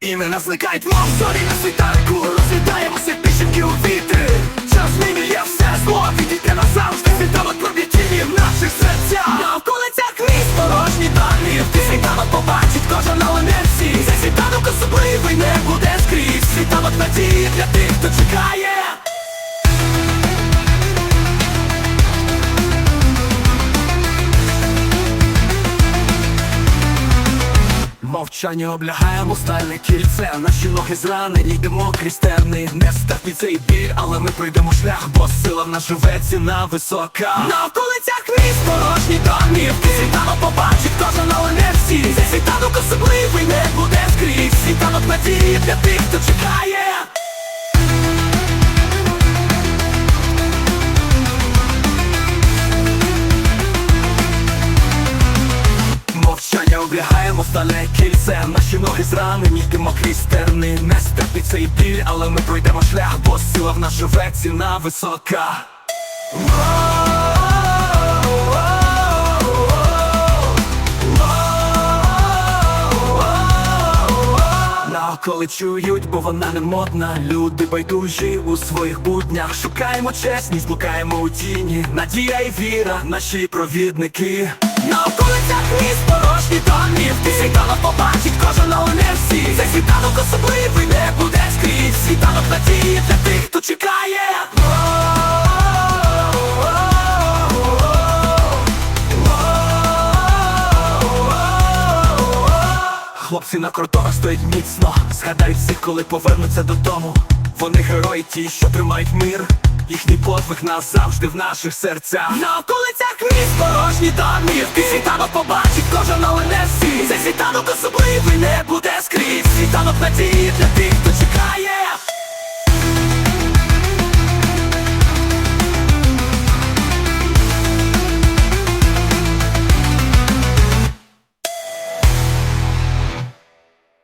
Імена зникають, мов зорі на світанку. Розлітаємося пішеньки у вітри. Час змінює все зло. Відійде назавжди світанок проб'є тіні в наших серцях. На околицях міст порожні дані. Ти світанок побачить кожен на ленерці Цей світанок особливий не буде скрізь. Світанок надії для тих, хто чекає Мовчання облягаємо стальне кільце. Наші ноги зранені, йдемо крізь терни Не стерпить цей біль, але ми пройдемо шлях, бо сила в нас живе, ціна висока. На околицях міст порожні домівки. Світанок побачить кожен на ленерці Цей світанок особливий не буде скрізь. Світанок надії для тих, хто чекає облягаємо стане кільце Наші ноги зранені, йдемо крізь терни. Не стерпить цей біль, але ми пройдемо шлях, бо сила в нас живе, ціна висока. Коли чують, бо вона не модна. Люди байдужі у своїх буднях. Шукаємо чесність, блукаємо у тіні. Надія і віра, наші провідники На околицях міст порожні домівки Світанок побачить кожен на унерсі Цей світанок особливий не буде скрізь. Світанок надії для тих, хто чекає. Хлопці на кордонах стоять міцно, згадають всіх, коли повернуться додому. Вони герої ті, що тримають мир. Їхній подвиг назавжди в наших серцях. На околицях міст порожні домівки Світанок побачить кожен на ленерсі Цей світанок особливий не буде скрізь. Світанок надії для тих,